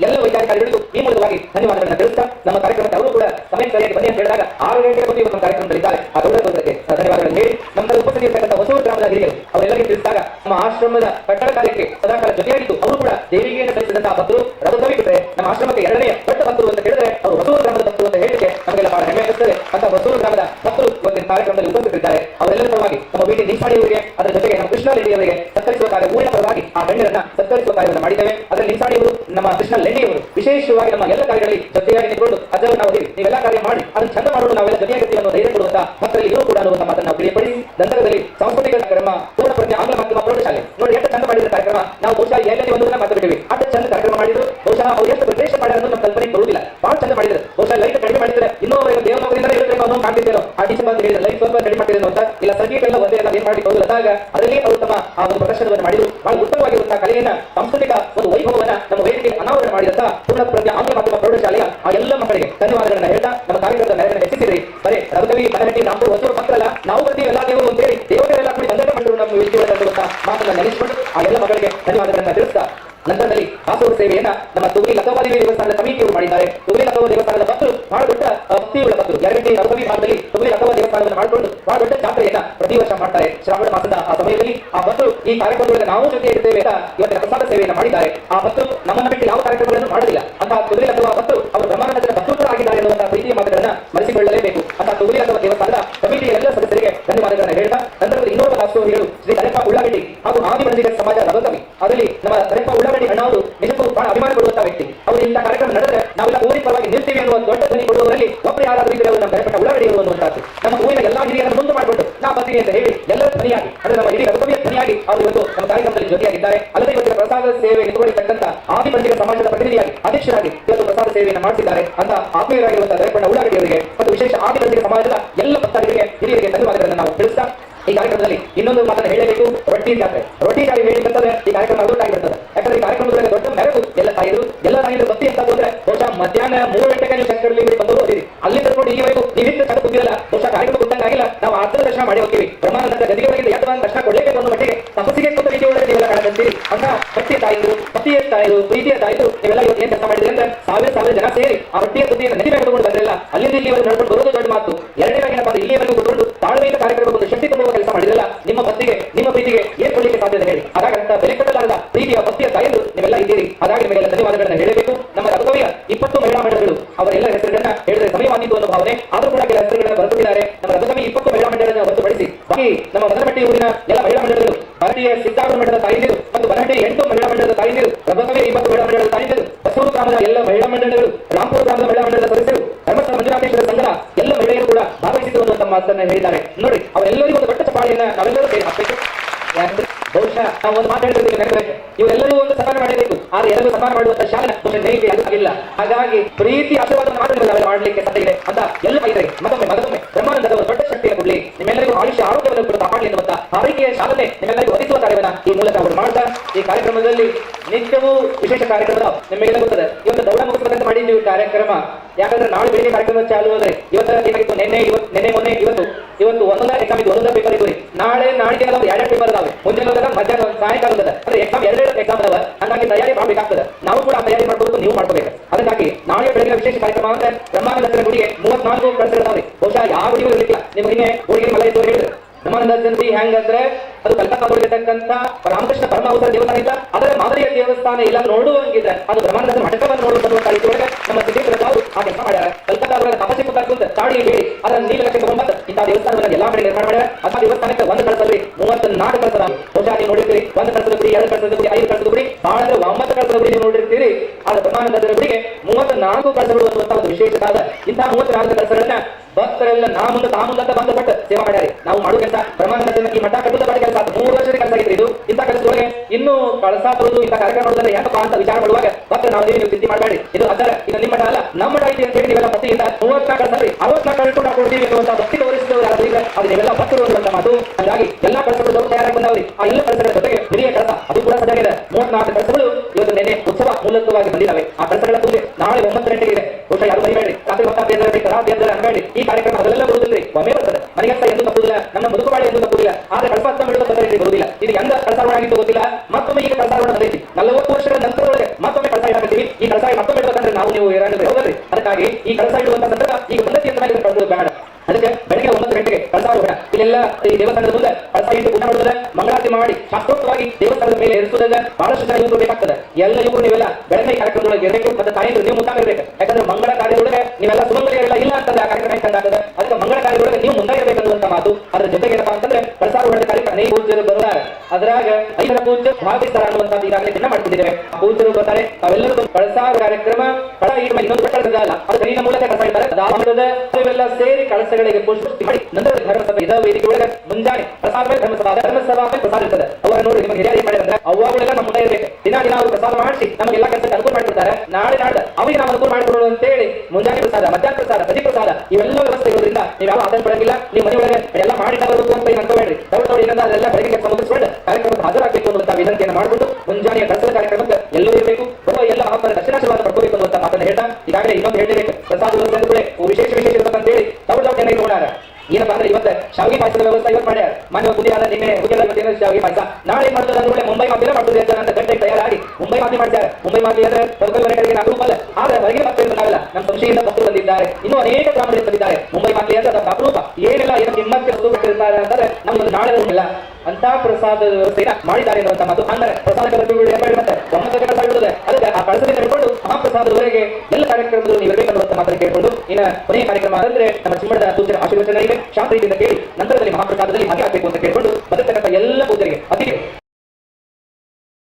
ಎಲ್ಲ ವೈದ್ಯಾಧಿಕಾರಿಗಳಿಗೂ ಈ ಮೂಲಕವಾಗಿ ಧನ್ಯವಾದಗಳನ್ನು ತಿಳಿಸ್ತಾ, ನಮ್ಮ ಕಾರ್ಯಕ್ರಮಕ್ಕೆ ಅವರು ಕೂಡ ಸಮಯ ಸರಿಯಾಗಿ ಬನ್ನಿ ಅಂತ ಹೇಳಿದಾಗ ಆರು ಗಂಟೆಗೆ ಬಂದು ಇವತ್ತು ಕಾರ್ಯಕ್ರಮದಲ್ಲಿದ್ದಾರೆ ಆ ಗೌಡರವರಿಗೆ ಧನ್ಯವಾದಗಳನ್ನು ಹೇಳಿ ಉಪಸ್ಥಿತಿ ಇರ್ತಕ್ಕಂಥ ಹೊಸೂರು ಗ್ರಾಮದ ಹಿರಿಯರು ಅವರೆಲ್ಲರಿಗೂ ತಿಳಿಸಿದಾಗ ನಮ್ಮ ಆಶ್ರಮದ ಕಟ್ಟಡ ಕಾರ್ಯಕ್ಕೆ ಸದಾಕಾಲ ಜೊತೆಯಾಗಿದ್ದು ಅವರು ಕೂಡ ದೇವಿಗೆಯನ್ನು ಸಲ್ಲಿಸಿದಂತಹ ಭಕ್ತರು ರಥೋದ್ಯಮಿ ಬಿಟ್ಟರೆ ನಮ್ಮ ಆಶ್ರಮಕ್ಕೆ ಎರಡನೇ ದೊಡ್ಡ ಭಕ್ತರು ಅಂತ ಹೇಳಿದ್ರೆ ಅವರು ಹೊಸೂರು ಗ್ರಾಮದ ಭಕ್ತರು ಅಂತ ಹೇಳಿಕ್ಕೆ ನಮಗೆಲ್ಲ ಬಹಳ ಹೆಮ್ಮೆ ಆಗುತ್ತದೆ ಅಂತ ಹೊಸೂರು ಗ್ರಾಮದ ಭಕ್ತರು ಇವತ್ತಿನ ಕಾರ್ಯಕ್ರಮದಲ್ಲಿ ಉಪಸ್ಥಿತರಿದ್ದಾರೆ. ಅವರೆಲ್ಲರ ಪರವಾಗಿ ನಮ್ಮ ಬಿಟಿ ನಿಂಸಾಡಿ ಅವರಿಗೆ, ಅದರ ಜೊತೆಗೆ ನಮ್ಮ ಕೃಷ್ಣ ರೆಡ್ಡಿ ಸತ್ಕರಿಸುವ ಕಾರ್ಯ ಊರಿನ ಪರವಾಗಿ ಆ ಗಣ್ಯರನ್ನ ಸತ್ಕರಿಸುವ ಕಾರ್ಯವನ್ನು ಮಾಡಿದ್ದೇವೆ. ಅದರಲ್ಲಿ ನಿಸಾಣಿಯವರು ನಮ್ಮ ಕೃಷ್ಣ ಲೆಂಡಿಯವರು ವಿಶೇಷವಾಗಿ ನಮ್ಮ ಎಲ್ಲ ಕಾರ್ಯಗಳಲ್ಲಿ ಜೊತೆಯಾಗಿ ನಿಂತ್ಕೊಂಡು ಅದನ್ನು ನಾವು ಹೇಳಿ, ನೀವೆಲ್ಲ ಕಾರ್ಯ ಮಾಡಿ, ಅದನ್ನು ಚಂದ ಮಾಡೋದು ನಾವೆಲ್ಲ ಜೊತೆಯಾಗಿರ್ತೀವಿ ಅನ್ನೋ ಧೈರ್ಯ ಕೊಡುವಂತ ಮಕ್ಕಳಲ್ಲಿ ಇವರು ಕೂಡ ಅನ್ನುವಂತ ಮಾತನ್ನು ನಾವು ತಿಳಿಯಪಡಿಸಿ ನಂತರದಲ್ಲಿ ಸಾಂಸ್ಕೃತಿಕ ಕಾರ್ಯಕ್ರಮ ಪೂರ್ಣ ಪ್ರಜ್ಞೆ ಆಂಗ್ಲ ಮಾಧ್ಯಮ ಪ್ರೌಢಶಾಲೆ ನೋಡಿ, ಎಷ್ಟು ಚಂದ ಮಾಡಿದ ಕಾರ್ಯಕ್ರಮ. ನಾವು ಬಹುಶಃ ಎಲ್ಲೆಲ್ಲಿ ಒಂದನ್ನ ಮಾತು ಬಿಟ್ಟಿವಿ ಅಷ್ಟು ಚಂದ ಕಾರ್ಯಕ್ರಮ ಮಾಡಿದ್ರು. ಬಹುಶಃ ಅವ್ರು ಎಷ್ಟು ಪ್ರದೇಶ ಮಾಡಿದ್ರು ನಮ್ಮ ಕಲ್ಪನೆ ಬರುವುದಿಲ್ಲ. ಬಹಳ ಚಂದ ಮಾಡಿದ್ರು. ಬಹುಶಃ ಲೈಟ್ ಕಡಿಮೆ ಮಾಡಿದ್ರೆ ಇನ್ನೂ ಅವರಿಗೆ ದೇವನಗರದಿಂದ ಇರಬೇಕು ಅನ್ನೋ ಕಾಣ್ತಿದ್ದೇನೆ ಆ ಟೀಚರ್ ಬಂದು ಹೇಳಿದ್ರೆ ಲೈಫ್ ಸ್ವಲ್ಪ ಕಡಿಮೆ ಮಾಡಿದ್ರು ಅಂತ. ಇಲ್ಲ ಸಂಗೀತ ಎಲ್ಲ ಒಂದೇ ಎಲ್ಲ ಏನ್ ಮಾಡಿ ಹೋಗಿಲ್ಲ ಅದಾಗ ಅದರಲ್ಲಿ ಅವರು ತಮ್ಮ ಆ ಒಂದು ಪ್ರದರ್ಶನವನ್ನು ಮಾಡಿದ್ರು. ಬಹಳ ಉತ್ತಮವಾಗಿರುವಂತಹ ಕಲೆಯನ್ನ ಸಾಂಸ್ಕೃತಿಕ ಒಂದು ವೈಭವವನ್ನ ನಮ್ಮ ವೇದಿಕೆ ಅನಾವರಣ ಮಾಡಿದಂತಹ ಪೂರ್ಣ ಪ್ರತಿ ಆಂಗ್ಲ ಮಾಧ್ಯಮ ಪ್ರೌಢಶಾಲೆಯ ಆ ಎಲ್ಲ ಮಕ್ಕಳಿಗೆ ಧನ್ಯವಾದಗಳನ್ನ ಹೇಳ್ತಾ ನಮ್ಮ ಕಾರ್ಯಕ್ರಮದ ನೆರವನ್ನು ಹೆಚ್ಚಿಸಿದ್ರಿ ಬರೇ ರಘುಕವಿ ಮನಹಟ್ಟಿ ರಾಮಪುರ ಹೊಸೂರು ಮಕ್ಕಳಲ್ಲ, ನಾವು ಬರ್ತೀವಿ ಎಲ್ಲ ದೇವರು ಅಂತೇಳಿ ದೇವತೆಲ್ಲ ಕೂಡಿ ಬಂಧನ ಮಾಡಿದ್ರು ನಮ್ಮ ಅಂತ ಮಾತನ್ನ ನೆನೆಸಿಕೊಂಡು ಆ ಎಲ್ಲ ಮಕ್ಕಳಿಗೆ ಧನ್ಯವಾದಗಳನ್ನ ತಿಳಿಸ್ತಾ, ನಂತರದಲ್ಲಿ ಕಾಸೂರು ಸೇವೆಯನ್ನ ನಮ್ಮ ತುಗುರಿ ಲಕವಾದಿ ದೇವಸ್ಥಾನದ ಸಮಿತಿಯವರು ಮಾಡಿದ್ದಾರೆ ತುಗುರಿ ಲಕ್ಕವ ದೇವಸ್ಥಾನದ ಭಕ್ತರು ಬಹಳ ದೊಡ್ಡ ಆ, ಭಕ್ತಿಯುಳ್ಳ ಭಕ್ತರು ಎರಗಂಟೆ ನರಕವಿ ಭಾಗದಲ್ಲಿ ತುಗುರಿ ಲಕ್ಕವ ದೇವಸ್ಥಾನವನ್ನು ಮಾಡಿಕೊಂಡು ಬಹಳ ದೊಡ್ಡ ಜಾತ್ರೆಯನ್ನ ಪ್ರತಿ ವರ್ಷ ಮಾಡ್ತಾರೆ ಶ್ರಾವಣ ಮಾಸದ ಆ ಸಮಯದಲ್ಲಿ ಆ ಭಕ್ತರು ಈ ಕಾರ್ಯಕ್ರಮದೊಳಗೆ ನಾವು ಜೊತೆ ಇರ್ತೇವೆ ಅಂತ ಇವತ್ತಿನ ಪ್ರಸಾದ ಸೇವೆಯನ್ನು ಮಾಡಿದ್ದಾರೆ. ಆ ಭಕ್ತರು ನಮ್ಮನ್ನು ಬಿಟ್ಟು ಯಾವ ಕಾರ್ಯಕ್ರಮಗಳನ್ನು ಮಾಡಲಿಲ್ಲ ಅಂತ ತುಗುರಿ ಅಥವಾ ಭಕ್ತರು ಅವರು ಬ್ರಹ್ಮಾನಂದರ ಭಕ್ತೃತ್ವ ಆಗಿದ್ದಾರೆ ಎನ್ನುವಂತಹ ಪ್ರೀತಿಯ ಮಾತುಗಳನ್ನು ಮರೆಸಿಕೊಳ್ಳಲೇಬೇಕು. ಅಂತ ತುಗುರಿ ಅಥವಾ ದೇವಸ್ಥಾನದ ಕಮಿಟಿಯ ಎಲ್ಲ ಸದಸ್ಯರಿಗೆ ಧನ್ಯವಾದಗಳನ್ನು ಹೇಳ್ತಾ, ನಂತರದಲ್ಲಿ ಇನ್ನೊಬ್ಬ ದಾಸೋಹಿಗಳು ಶ್ರೀ ಕರೆಪ್ಪ ಉಳ್ಳಾಗಡ್ಡಿ ಹಾಗೂ ಆದಿಮಂದಿರ ಸಮಾಜ ರಘುಕವಿ ಅದರಲ್ಲಿ ನಮ್ಮ ಕರೆಪ್ಪ ಉಳ್ಳಾಗಡ್ಡಿ ಅಣ್ಣ ಅವರು ನಿಜಕ್ಕೂ ಬಹಳ ಅಭಿಮಾನ ಕೊಡುವಂತಹ ವ್ಯಕ್ತಿ. ಅವರು ಇಂಥ ಕಾರ್ಯಕ್ರಮ ನಡೆದರೆ ನಾವೆಲ್ಲ ಊರಿನ ಪರವಾಗಿ ನಿಲ್ತೀವಿ ಅನ್ನುವ ದೊಡ್ಡ ಧ್ವನಿ ಕೊಡುವವರಲ್ಲಿ ಒಬ್ಬರು ಯಾರಾದರೂ ಇದ್ರೆ ಅವರು ನಮ್ಮ ಕರೆಪಟ್ಟ ಉಳ್ಳಾಗಡ್ಡಿ ಇರುವಂತಹ ನಮ್ಮ ಊರಿನ ಎಲ್ಲಾ ಹಿರಿಯರನ್ನು ಮುಂದೆ ಮಾಡಿಕೊಂಡು ನಾ ಬರ್ತೀನಿ ಅಂತ ಹೇಳಿ ಎಲ್ಲರ ಧ್ವನಿಯಾಗಿ ಅಂದ್ರೆ ನಮ್ಮ ಹಿರಿಯ ರಘುಕವಿಯ ಧ್ವನಿಯಾಗಿ ಅವರು ಇವತ್ತು ನಮ್ಮ ಕಾರ್ಯಕ್ರಮದಲ್ಲಿ ಜೊತೆಯಾಗಿದ್ದಾರೆ ಅಲ್ಲದೆ ಇವತ್ತಿನ ಪ್ರಸಾದ ಸೇವೆ ನಿಂತುಕೊಂಡಿರ್ತಕ್ಕಂಥ ಆದಿಪಂಡಿತ ಸಮಾಜದ ಪ್ರತಿನಿಧಿಯಾಗಿ ಅಧ್ಯಕ್ಷರಾಗಿ ಇವತ್ತು ಪ್ರಸಾದ ಸೇವೆಯನ್ನು ಮಾಡುತ್ತಿದ್ದಾರೆ ಅಂತ ಆತ್ಮೀಯರಾಗಿರುವಂತಹ ದಯಪಣ್ಣ ಉಳ್ಳಾಗಡ್ಡಿ ಅವರಿಗೆ ಮತ್ತು ವಿಶೇಷ ಆದಿವಾಸಿ ಸಮಾಜದ ಎಲ್ಲ ಭಕ್ತರಿಗೆ ಹಿರಿಯರಿಗೆ ಧನ್ಯವಾದಗಳನ್ನು ನಾವು ತಿಳಿಸ್ತಾ ಈ ಕಾರ್ಯಕ್ರಮದಲ್ಲಿ ಇನ್ನೊಂದು ಮಾತನ್ನು ಹೇಳಬೇಕು. ರೊಟ್ಟಿ ಜಾತ್ರೆ. ರೊಟ್ಟಿ ಜಾತ್ರೆ ಹೇಳಿದಂತಂದ್ರೆ ಈ ಕಾರ್ಯಕ್ರಮ ಅದ್ಭುತವಾಗಿರ್ತದೆ ಯಾಕಂದ್ರೆ ಈ ಕಾರ್ಯಕ್ರಮದಲ್ಲಿ ದೊಡ್ಡ ಮೆರಗು. ಎಲ್ಲ ತಾಯಿದ್ರು ಎಲ್ಲ ತಾಯಿದ್ರು ಭಕ್ತಿ ಅಂತ ಬಹುಶಃ ಮಧ್ಯಾಹ್ನ ಮೂರು ಗಂಟೆಗೆ ನೀವು ಶಂಕರಲ್ಲಿ ಬಂದು ಹೋಗಿರಿ ಅಲ್ಲಿ ತಗೊಂಡು ಈವರೆಗೂ ನೀವಿಂದ ಚಂದ ಕೂತಿರಲ್ಲ ಬಹುಶಃ ಕಾರ್ಯಕ್ರಮ ಗೊತ್ತಂಗಾಗಿಲ್ಲ ನಾವು ಅರ್ಧದ ದರ್ಶನ ಮಾಡಿ ಹೋಗ್ತೀವಿ ಬ್ರಹ್ಮಾನಂದ ಗದಿಗೆ ಒಳಗೆ ಯಾವ್ದು ಒಂದು ದರ್ಶನ ಕೊಡಲೇಬೇಕು ಅನ್ನೋ ಮಟ್ಟಿಗೆ ತಪಸ್ಸಿಗೆ ಕೂತ ರೀತಿ ಒಳಗೆ ನೀವೆಲ್ಲ ಕಾಣಕಂತೀರಿ ಅಂತ ಭಕ್ತಿ ತಾಯಿರು ಭಕ್ತಿಯ ತಾಯಿರು ಪ್ರೀತಿಯ ತಾಯಿರು ನೀವೆಲ್ಲ ಇವತ್ತು ಏನ್ ಕೆಲಸ ಮಾಡಿದ್ರಿ ಅಂದ್ರೆ ಸಾವಿರ ಸಾವಿರ ರೊಟ್ಟಿಯ ಸುದ್ದಿಯನ್ನು ನದಿ ತಗೊಂಡು ಬಂದ್ರಲ್ಲ, ಅಲ್ಲಿಂದ ಇಲ್ಲಿವರೆಗೂ ನಡ್ಕೊಂಡು ಬರೋದು ದೊಡ್ಡ ಮಾತು. ಎರಡನೇ ಏನಪ್ಪ ಅಂದ್ರೆ ಇಲ್ಲಿಯವರೆಗೂ ಕೂತ್ಕೊಂಡು ತಾಳ್ಮೆಯಿಂದ ಕಾರ್ಯಕ್ರಮ ಒಂದು ಶಕ್ತಿ ತುಂಬುವ ಕೆಲಸ ಮಾಡಿದ್ರಲ್ಲ, ನಿಮ್ಮ ಭಕ್ತಿಗೆ, ನಿಮ್ಮ ಪ್ರೀತಿಗೆ ಏನ್ ಕೊಡ್ಲಿಕ್ಕೆ ಸಾಧ್ಯತೆ ಹೇಳಿ. ಹಾಗಾಗಂತ ಬೆಲೆ ಕಟ್ಟಲಾರದ ಪ್ರೀತಿಯ ಭಕ್ತಿಯ ತಾಯಂದು ನೀವೆಲ್ಲ ಇದ್ದೀರಿ. ಹಾಗಾಗಿ ನಿಮಗೆಲ್ಲ ಧನ್ಯವಾದಗಳನ್ನ ಹೇಳಬೇಕು. ನಮ್ಮ ರಘುಕವಿಯ ಇಪ್ಪತ್ತು ಮಹಿಳಾ ಮಂಡಳಗಳು ಅವರೆಲ್ಲ ಹೆಸರುಗಳನ್ನ ಹೇಳಿದ್ರೆ ಸಮಯವಾಗಿತ್ತು ಅನ್ನೋ ಭಾವನೆ. ಆದರೂ ಕೂಡ ಕೆಲ ಹೆಸರುಗಳನ್ನ ಬರೆದುಬಿಟ್ಟಿದ್ದಾರೆ ನಮ್ಮ ರಘುಕವಿ ಇಪ್ಪತ್ತು ಮಹಿಳಾ ಮಂಡಳಗಳನ್ನು ಹೊರತುಪಡಿಸಿ ಬಾಕಿ ನಮ್ಮ ಮದನಮಟ್ಟಿ ಊರಿನ ಎಲ್ಲ ಮಹಿಳಾ ಮಂಡಳಗಳು ಭಾರತೀಯ ಸಿದ್ದಾರೂಢ ಮಠದ ತಾಯಿಯರು ಮತ್ತು ಬನಹಟ್ಟಿ ಎಂಟು ಮಹಿಳಾ ಮಂಡಳದ ತಾಯಿಯರು ರಘುಕವಿ ಇಪ್ಪತ್ತು ಮಹಿಳಾ ಮಂಡಳದ ತಾಯಿಯರು ಬಸೂರು ಗ್ರಾಮದ ಎಲ್ಲ ಮಹಿಳಾ ಮಂಡಳಗಳು ರಾಮಪುರ ಗ್ರಾಮದ ಮಹಿಳಾ ಮಂಡಳದ ಸದಸ್ಯರು ಧರ್ಮಸ್ಥಳ ಮಂಜುನಾಥೇಶ್ವರ ಸಂಘದ ಎಲ್ಲ ಮಹಿಳೆಯರು ಕೂಡ ಭಾಗವಹಿಸಿದ್ರು ಅನ್ನುವಂತ ಮಾತನ್ನ ಹೇಳಿದ್ದಾರೆ ನೋಡಿ ಅವರೆಲ್ಲರಿಗೂ ಒಂದು ದೊಡ್ಡ ಚಪಾಳಿಯನ್ನ ನಾವೆಲ್ಲರೂ ಸೇರಿ ಹಾಕಬೇಕು ಯಾಕಂದ್ರೆ ಬಹುಶಃ ನಾವು ಒಂದು ಮಾತಾಡಿರ್ತೀವಿ ನೆನಪಿಗೆ ಇವರೆಲ್ಲರೂ ಒಂದು ಸನ್ಮಾನ ಮಾಡಬೇಕು ಆದ್ರೆ ಎಲ್ಲರೂ ಸನ್ಮಾನ ಮಾಡುವಂತ ಶಾಲೆ ಬಹುಶಃ ನೇಯ್ಗೆ ಅದು ಆಗಿಲ್ಲ ಹಾಗಾಗಿ ಪ್ರೀತಿ ಆಶೀರ್ವಾದ ಮಾತ್ರ ನಾವೆಲ್ಲ ಮಾಡಲಿಕ್ಕೆ ಸಾಧ್ಯ ಇದೆ ಅಂತ ಎಲ್ಲ ಮೈತ್ರಿ ಮತ್ತೊಮ್ಮೆ ಮತ್ತೊಮ್ಮೆ ಬ್ರಹ್ಮಾನಂದದವರು ದೊಡ್ಡ ಶಕ್ತಿಯ ಕೊಡಲಿ ನಿಮ್ಮೆಲ್ಲರಿಗೂ ಆಯುಷ್ಯ ಆರೋಗ್ಯವನ್ನು ಕೂಡ ಕಾಪಾಡಲಿ ಎನ್ನುವಂತ ಹಾರೈಕೆಯ ಸಾಧನೆ ನಿಮ್ಮೆಲ್ಲರಿಗೂ ಒದಗಿಸುವ ಕಾರ್ಯವನ್ನ ಈ ಮೂಲಕ ಅವರು ಮಾಡ್ತಾ ಈ ಕಾರ್ಯಕ್ರಮದಲ್ಲಿ ನಿತ್ಯವೂ ವಿಶೇಷ ಕಾರ್ಯಕ್ರಮ ನಿಮಗೆಲ್ಲ ಗೊತ್ತದೆ. ಇವತ್ತು ದೌಡ ಮೃತ್ವದ ಮಾಡಿ ನೀವು ಕಾರ್ಯಕ್ರಮ. ಯಾಕಂದ್ರೆ ನಾಳೆ ಬೆಳಿಗ್ಗೆ ಕಾರ್ಯಕ್ರಮ ಚಾಲು ಆದರೆ ಇವತ್ತು ಏನಾಗಿತ್ತು ನಿನ್ನೆ, ಇವತ್ತು, ನಿನ್ನೆ ಮೊನ್ನೆ, ಇವತ್ತು ಇವತ್ತು ಒಂದೊಂದ ಎಕ್ಸಾಮ್ ಇದು ಒಂದೊಂದ ಪೇಪರ್ ಇದ್ರಿ ನಾಳೆ, ನಾಳೆಗೆ ನಾವು ಎರಡು ಪೇಪರ್ ಅದಾವೆ. ಮುಂಜಾನೆ ಮಧ್ಯಾಹ್ನ ಸಾಯಂಕಾಲದ ಅಂದ್ರೆ ಎಕ್ಸಾಮ್ ಎರಡೆರಡು ಎಕ್ಸಾಮ್ ಅದಾವ. ಹಂಗಾಗಿ ತಯಾರಿ ಮಾಡಬೇಕಾಗ್ತದೆ. ನಾವು ಕೂಡ ತಯಾರಿ ಮಾಡ್ಬೇಕು ನೀವು ಮಾಡ್ಕೋಬೇಕು ಅದಕ್ಕಾಗಿ ನಾಳೆ ಬೆಳಗಿನ ವಿಶೇಷ ಕಾರ್ಯಕ್ರಮ ಅಂದ್ರೆ ಬ್ರಹ್ಮಾನಂದರ ಗುಡಿಗೆ ಮೂವತ್ನಾಲ್ಕು ಕಳಿಸಿರ್ತಾವೆ ಬಹುಶಃ ಯಾವ ಗುಡಿಗೂ ಇರಲಿಲ್ಲ ನಿಮ್ಗೆ ಹಿಂಗೆ ಊರಿಗೆ ಮಲ ಇದ್ದವ್ರು ಹೇಳಿದ್ರು. ಬ್ರಹ್ಮಾನಂದ ಗುಡಿ ಹೆಂಗಂದ್ರೆ ಅದು ಕಲ್ಕತ್ತಾದಲ್ಲಿರ್ತಕ್ಕಂಥ ರಾಮಕೃಷ್ಣ ಪರಮಹಂಸರ ದೇವಸ್ಥಾನ ಇದ್ದ ಅದರ ಮಾದರಿಯ ದೇವಸ್ಥಾನ ಇಲ್ಲ ನೋಡುವಂಗಿದ್ರೆ ಅದು ಬ್ರಹ್ಮಾನಂದ ಬಂದು ನೋಡುವಂತ ರೀತಿಯೊಳಗೆ ನಮ್ಮ ಸಿದ್ದೇಶ್ವರ ತಾವು ಆ ಕೆಲಸ ಮಾಡ್ಯಾರ. ಕಲ್ಕತ್ತಾದೊಳಗೆ ತಪಸ್ಸಿ ಕೂತ ತಾಡಿ ಹೇಳಿ ಅದರ ನೀಲ ಲಕ್ಷ ತಗೊಂಬಂದು ಇಂಥ ದೇವಸ್ಥಾನವನ್ನ ಎಲ್ಲಾ ಕಡೆ ನಿರ್ಮಾಣ ಮಾಡ್ಯಾರ. ಅಥವಾ ದೇವಸ್ಥಾನಕ್ಕೆ ಒಂದು ಕಳಿಸಲ್ರಿ ಮೂವತ್ತ ನಾಲ್ಕು ಕಳಿಸದ ಬಹುಶಃ ನೋಡಿರ್ತೀರಿ. ಒಂದು ಕಳಸದ ಗುಡಿ, ಎರಡು ಕಳಸದ ಗುಡಿ, ಐದು ಕಳಸದ ಗುಡಿ. ಬಹಳ ನೀವು ನೋಡಿರ್ತೀರಿ. ಆ ಗುಡಿಗೆ ಮೂವತ್ತ ನಾಲ್ಕು ಕಳಿಸಗಳು ಅನ್ನುವಂತ ಒಂದು ವಿಶೇಷವಾದ ಇಂತಹ ಮೂವತ್ತ ನಾಲ್ಕು ಕಳಿಸಗಳನ್ನ ಭಕ್ತರೆಲ್ಲ ನಾ ಮುಂದೆ ತಾ ಮುಂದೆ ಅಂತ ಬಂದು ಪಟ್ಟು ಸೇವಾ ಮಾಡ್ಯಾರಿ. ನಾವು ಮಾಡೋ ಕೆಲಸ ಬ್ರಹ್ಮಾನಂದ ಈ ಮಠ ಕಟ್ಟುತ್ತ ಬಾಡಿ ಕೆಲಸ. ಮೂರು ವರ್ಷದ ಕೆಲಸ ಆಗಿದೆ ಇದು. ಇಂಥ ಕೆಲಸದೊಳಗೆ ಇನ್ನು ಕಳಸ ಬರುವುದು, ಇಂಥ ಕಾರ್ಯಕ್ರಮ ಮಾಡೋದಲ್ಲ ಯಾಕಪ್ಪ ಅಂತ ವಿಚಾರ ಮಾಡುವಾಗ ಭಕ್ತ ನಾವು ನೀವು ಚಿಂತೆ ಮಾಡಬೇಡಿ ಇದು ಅದರ ಇದು ನಿಮ್ಮ ಮಠ ಅಲ್ಲ, ನಮ್ಮ ಮಠ ಐತಿ ಅಂತ ಹೇಳಿ ನೀವೆಲ್ಲ ಭಕ್ತಿಯಿಂದ ಮೂವತ್ನಾಲ್ಕು ಕಳಿಸಲ್ರಿ ಅರವತ್ನಾಲ್ಕು ಕಳ್ಕೊಂಡು ಹಾಕೊಂಡಿದ್ದೀವಿ ಅನ್ನುವಂಥ ಭಕ್ತಿ ತೋರಿಸಿದವರು ಯಾರು ಈಗ ಅದು ನೀವೆಲ್ಲ ಭಕ್ತರು ಅನ್ನುವಂಥ ಮಾತು. ಹಾಗಾಗಿ ಎಲ್ಲ ಕಳಸಗಳು ತಯಾರಾಗಿ ಬಂದವ್ರಿ. ಆ ಎಲ್ಲ ಕಳಸಗಳ ಜೊತೆಗೆ ಹಿರಿಯ ಕಳಸ ಅದು ಕೂಡ ಸಜ್ಜಾಗಿದೆ ಮೂವತ್ನಾಲ್ಕು ಕಳಸಗಳು ಉತ್ಸವ ಮೂಲಕವಾಗಿ ಬಂದಿದ್ದಾವೆ. ಆ ಕಳಸಗಳ ಪೂಜೆ ನಾಳೆ ಒಂಬತ್ತು ಗಂಟೆಗೆ ಇದೆ. ಬಹುಶಃ ಯಾರು ಬರಿಬೇಡಿ ರಾತ್ರಿ ಹೊತ್ತ ಬೇರೆ ರಾತ್ರಿ ಅನ್ಬೇಡಿ ಈ ಕಾರ್ಯಕ್ರಮ ಅದೆಲ್ಲ ಬರುವುದಿಲ್ಲ ಒಮ್ಮೆ ಬರ್ತದೆ. ಮನೆಗೆತ್ತ ಎಂದು ತಪ್ಪುದಿಲ್ಲ. ನಮ್ಮ ಮುದುಕುಬಾಳೆ ಎಂದು ತಪ್ಪುದಿಲ್ಲ. ಆದ್ರೆ ಅರ್ಥ ಬಿಡುವ ತೊಂದರೆ ಬರುವುದಿಲ್ಲ ಇದು ಹೆಂಗ ಕಳಸಾವಣ ಆಗಿತ್ತು ಗೊತ್ತಿಲ್ಲ. ಮತ್ತೊಮ್ಮೆ ಈಗ ಕಳಸಾವಣ ನಡೆಸಿ ನಲವತ್ತು ವರ್ಷಗಳ ನಂತರದೊಳಗೆ ಮತ್ತೊಮ್ಮೆ ಕಳಸ ಇಡಾಕತ್ತೀವಿ ಈ ಕಳಸ ಮತ್ತೊಮ್ಮೆ ಇಡಬೇಕಂದ್ರೆ ನಾವು ನೀವು ಏನಾದ್ರೆ ಹೋಗಲ್ರಿ ಅದಕ್ಕಾಗಿ ಈ ಕಳಸ ಇಡುವಂತ ಸಂದರ್ಭ ಈಗ ಕಳೆದು ಬೇಡ. ಅದಕ್ಕೆ ಗಂಟೆಗೆ ಇಲ್ಲೆಲ್ಲ ಈ ದೇವಸ್ಥಾನದ ಮುಂದೆ ಕಳಸ ಇಟ್ಟು ಪೂಜೆ ಮಾಡುವುದ ಮಂಗಳಾರತಿ ಮಾಡಿ ಶಾಸ್ತ್ರೋಕ್ತವಾಗಿ ದೇವಸ್ಥಾನದ ಮೇಲೆ ಇರಿಸುವುದಾಗ ಬಹಳಷ್ಟು ಜನ ಇವರು ಬೇಕಾಗ್ತದೆ. ಎಲ್ಲ ಇವರು ನೀವೆಲ್ಲ ಬೆಳಗ್ಗೆ ಕಾರ್ಯಕ್ರಮದೊಳಗೆ ಇರಬೇಕು ಮತ್ತೆ ತಾಯಿಗಳು ನೀವು ಮುಂದಾಗಿರ್ಬೇಕು ಯಾಕಂದ್ರೆ ಮಂಗಳ ಕಾರ್ಯದೊಳಗೆ ನೀವೆಲ್ಲ ಸುಮಂಗಲಿಯರೆಲ್ಲ ಇಲ್ಲ ಅಂತ ಆ ಕಾರ್ಯಕ್ರಮ ಹೆಂಗಾಗ್ತದೆ ಅದಕ್ಕೆ ಮಂಗಳ ಕಾರ್ಯದೊಳಗೆ ನೀವು ಮುಂದಾಗಿರ್ಬೇಕನ್ನುವಂತ ಮಾತು ಅದ್ರ ಜೊತೆಗೆ ಏನಪ್ಪಾ ಅಂತಂದ್ರೆ ಕಳಸಾರೋಹಣ ಕಾರ್ಯಕ್ರಮ. ನೀವು ಬರುತ್ತಾರೆ. ಅದ್ರಾಗ ಐದರ ಪೂಜ್ಯ ಭಾಗವಹಿಸ್ತಾರ ಅನ್ನುವಂಥದ್ದು ಈಗಾಗಲೇ ದಿನ ಮಾಡ್ಕೊಂಡಿದ್ದೇವೆ. ಆ ಪೂಜ್ಯರು ಬರ್ತಾರೆ ಅವೆಲ್ಲರೂ ಬಂದು ಕಾರ್ಯಕ್ರಮ ಕಳ ಇಡುವ ಇನ್ನೊಂದು ಕಟ್ಟಡ ಅಲ್ಲ ಅದು ಕೈನ ಮೂಲಕ ಕಳಸ ಇಡ್ತಾರೆ ಅದಾದ್ಮೇಲೆ ಇವೆಲ್ಲ ಸೇರಿ ಕಳಸಗಳಿಗೆ ಪುಷ್ಟಿ ಮಾಡಿ, ನಂತರ ಧರ್ಮಸಭೆ ಇದ ವೇದಿಕೆ ಒಳಗೆ ಮುಂಜಾನೆ ಪ್ರಸಾದ ಮೇಲೆ ಧರ್ಮಸಭಾ ಧರ್ಮಸಭಾ ಮೇಲೆ ಪ್ರಸಾದ ಇರ್ತದೆ. ಅವರ ನೋಡಿ, ನಿಮಗೆ ಹಿರಿಯರಿ ಮಾಡಿದ್ರೆ ಅವಾಗಳೆಲ್ಲ ನಮ್ಮ ಮುಂದೆ ಇರಬೇಕು. ದಿನ ದಿನ ಅವರು ಪ್ರಸಾದ ಮಾಡಿಸಿ ನಮಗೆಲ್ಲ ಕೆಲಸಕ್ಕೆ ಅನುಕೂಲ ಮಾಡಿಬಿಡ್ತಾರೆ ನಾಳೆ ನಾಳೆ ಅವರಿಗೆ ನಾವು ಅನುಕೂಲ ಮಾಡಿಕೊಡೋಣ ಅಂತ ಹೇಳಿ, ಮುಂಜಾನೆ ಪ್ರಸಾದ, ಮಧ್ಯಾಹ್ನ ಪ್ರಸಾದ ಪ್ರತಿ ಪ್ರಸಾದ, ಇವೆಲ್ಲ ವ್ಯವಸ್ಥೆ ಇರೋದ್ರಿಂದ ನೀವು ಯಾವ ಆತಂಕ ಪಡಂಗಿಲ್ಲ. ನಿಮ್ಮ ಮನೆಯೊಳಗೆ ಎಲ್ಲ ಮಾಡಿ ಬರಬೇಕು ಅಂತ ಏನು ಅನ್ಕೋಬೇಡ್ರಿ. ತಗೊಳ್ ತಗೊಳ್ಳಿ ಏನಂದ್ರೆ ಅದೆಲ್ಲ ಬೆಳಗ್ಗೆ ಕೆಲಸ ಮುಗಿಸ್ಕೊಂಡು ಕಾರ್ಯಕ್ರಮದ ಹಾಜರಾಗಬೇಕು. ಅನ್ನುವಂತ ವಿನಂತಿಯನ್ನು ಮಾಡಿಬಿಟ್ಟು ಮುಂಜಾನೆಯ ದರ್ಶನ ಕಾರ್ಯಕ್ರಮಕ್ಕೆ ಎಲ್ಲರೂ ಇರಬೇಕು. ಬರುವ ಎಲ್ಲ ಮಹಾತ್ಮರ ದರ್ಶನಾಶೀರ್ವಾದ ಪಡ್ಕೋಬೇಕು ಅನ್ನುವಂತ ಮಾತನ್ನು ಹೇಳ್ತಾ, ಈಗಾಗಲೇ ಇನ್ನೊಂದು ಹೇಳಬೇಕು. ಪ್ರಸಾದ ವಿಶೇಷ ವಿಶೇಷ ಇರಬೇಕಂತ ಹೇಳಿ ತಗೊಳ್ಳ ಜನ ಇಟ್ಕೊಂಡಾರ ಏನಪ್ಪಾ ಅಂದ್ರೆ ಇವತ್ತು ಶಾವಿಗೆ ಪಾಯಸದ ವ್ಯವಸ್ಥೆ ಇವತ್ತು ಮಾಡ್ಯಾರ. ಮಾನ್ಯ ಬುದ್ಧಿ ಆದ ನಿನ್ನೆ ಮುಗಿದ ಇವತ್ತೇನು ಶಾವಿಗೆ ಪಾಯಸ? ನಾಳೆ ಮಾಡ್ತಾರೆ ಅಂದ್ರೆ ಮುಂಬೈ ಮಾತಿಲ್ಲ ಮಾಡ್ತದೆ ಅಂತ ಅಂತ ಗಂಟೆ ತಯಾರಾಗಿ ಮುಂಬೈ ಮಾತಿ ಮಾಡ್ತಾರೆ. ಮುಂಬೈ ಮಾತಿ ಅಂದ್ರೆ ತೊಂಬೈ ಕಡೆಗೆ ನಾವು ಅಲ್ಲ. ಆದ್ರೆ ಹೊರಗಿನ ಭಕ್ತರು ಬಂದಾಗಲ್ಲ ನಮ್ಮ ಸಂಶಯದಿಂದ ಭಕ್ತರು ಬಂದಿದ್ದಾರೆ. ಇನ್ನೂ ಅನೇಕ ಬ್ರಾಹ್ಮಣರು ಬಂದಿದ್ದಾರೆ. ಮುಂಬೈ ಮಾತಿ ಅಂದ್ರೆ ಅಪರೂಪ. ಏನಿಲ್ಲ ಏನೋ ವಸ್ತು ಬಿಟ್ಟಿರ್ತಾರೆ ಅಂತಂದ್ರೆ ನಮ್ಗೆ ನಾಳೆ ಇಲ್ಲ ಅಂತ ಪ್ರಸಾದ ವ್ಯವಸ್ಥೆ ಮಾಡಿದ್ದಾರೆ ಅನ್ನುವಂತ ಮಾತು ಅಂದ್ರೆ ಪ್ರಸಾದ ಆ ಸಾಗಿಬಿಡುತ್ತೆ. ಅದಕ್ಕೆ ಆ ಕಳಸದಿಂದ ಹಿಡ್ಕೊಂಡು ಮಹಾಪ್ರಸಾದದವರೆಗೆ ಎಲ್ಲ ಕಾರ್ಯಕ್ರಮಗಳು ನೀವು ಇರಬೇಕನ್ನುವಂತ ಮಾತ್ರ ಕೇಳ್ಕೊಂಡು ಇನ್ನ ಕೊನೆಯ ಕಾರ್ಯಕ್ರಮ ಅಂದ್ರೆ ನಮ್ಮ ಚಿಮ್ಮಡದ ಸೂಚನೆ ಆಶೀರ್ವಚನ ಇದೆ ಶಾಂತ ಕೇಳಿ ನಂತರದಲ್ಲಿ ಮಹಾಪ್ರಸಾದದಲ್ಲಿ ಭಾಗಿ ಆಗಬೇಕು ಅಂತ ಕೇಳ್ಕೊಂಡು